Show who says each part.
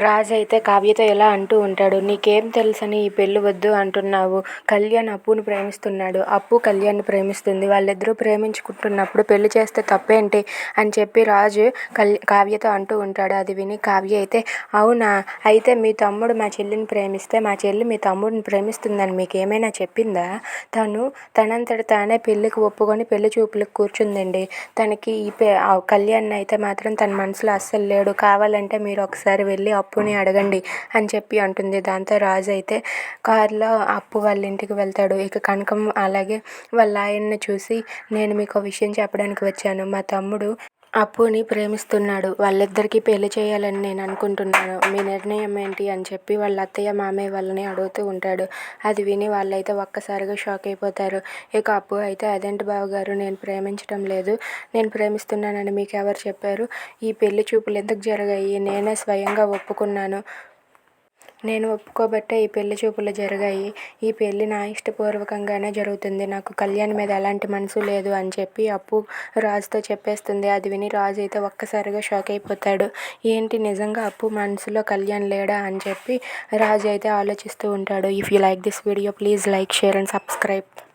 Speaker 1: రాజు అయితే కావ్యతో ఇలా అంటూ ఉంటాడు నీకేం తెలుసని ఈ పెళ్ళి వద్దు అంటున్నావు. కళ్యాణ్ అప్పుని ప్రేమిస్తున్నాడు. అప్పు కళ్యాణ్ని ప్రేమిస్తుంది. వాళ్ళిద్దరూ ప్రేమించుకుంటున్నప్పుడు పెళ్ళి చేస్తే తప్పేంటి? అని చెప్పి రాజు కల్ కావ్యతో అంటూ ఉంటాడు. అది విని కావ్య అయితే అవునా? అయితే మీ తమ్ముడు మా చెల్లిని ప్రేమిస్తే మా చెల్లి మీ తమ్ముడిని ప్రేమిస్తుందని మీకు ఏమైనా చెప్పిందా? తను తనంతట తానే పెళ్ళికి ఒప్పుకొని పెళ్ళి చూపులకు కూర్చుందండి. తనకి ఈ పే కళ్యాణ్ అయితే మాత్రం తన మనసులో అస్సలు లేడు. కావాలంటే మీరు ఒకసారి వెళ్ళి అప్పుని అడగండి అని చెప్పి అంటుంది. దాంతో రాజు అయితే కారులో అప్పు వాళ్ళ ఇంటికి వెళ్తాడు. ఇక కనకం అలాగే వాళ్ళ ఆయన్ని చూసి నేను మీకు విషయం చెప్పడానికి వచ్చాను. మా తమ్ముడు అప్పుని ప్రేమిస్తున్నాడు. వాళ్ళిద్దరికీ పెళ్ళి చేయాలని నేను అనుకుంటున్నాను. మీ నిర్ణయం ఏంటి? అని చెప్పి వాళ్ళ అత్తయ్య మామయ్య వాళ్ళని అడుగుతూ ఉంటాడు. అది విని వాళ్ళైతే ఒక్కసారిగా షాక్ అయిపోతారు. ఇక అప్పు అయితే అదేంటి బావగారు నేను ప్రేమించడం లేదు. నేను ప్రేమిస్తున్నానని మీకు ఎవరు చెప్పారు? ఈ పెళ్ళి చూపులు ఎందుకు జరిగాయి? నేనే స్వయంగా ఒప్పుకున్నాను. నేను ఒప్పుకోబట్టే ఈ పెళ్ళి చూపులు జరిగాయి. ఈ పెళ్ళి నా ఇష్టపూర్వకంగానే జరుగుతుంది. నాకు కళ్యాణ్ మీద ఎలాంటి మనసు లేదు అని చెప్పి అప్పు రాజుతో చెప్పేస్తుంది. అది విని రాజు అయితే ఒక్కసారిగా షాక్ అయిపోతాడు. ఏంటి నిజంగా అప్పు మనసులో కళ్యాణ్ లేడా అని చెప్పి రాజు అయితే ఆలోచిస్తూ ఉంటాడు. If you like this video please like share and subscribe